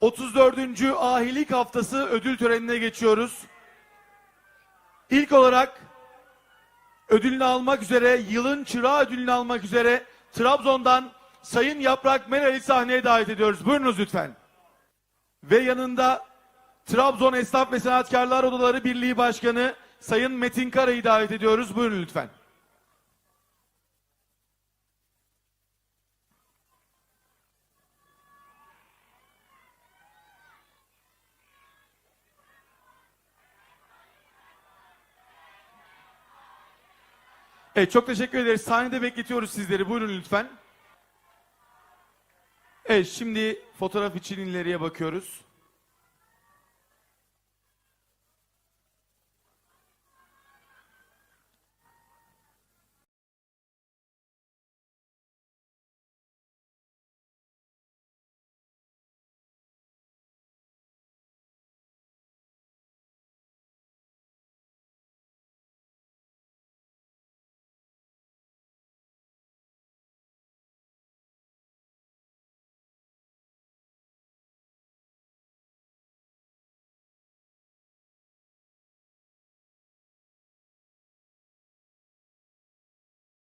34. Ahilik Haftası ödül törenine geçiyoruz. İlk olarak ödülünü almak üzere, yılın çırağı ödülünü almak üzere Trabzon'dan Sayın Yaprak Meral'i sahneye davet ediyoruz. Buyurunuz lütfen. Ve yanında Trabzon Esnaf ve Sanatkarlar Odaları Birliği Başkanı Sayın Metin Kara'yı davet ediyoruz. Buyurun lütfen. Evet çok teşekkür ederiz. Sahnede bekletiyoruz sizleri. Buyurun lütfen. Evet şimdi fotoğraf için ileriye bakıyoruz.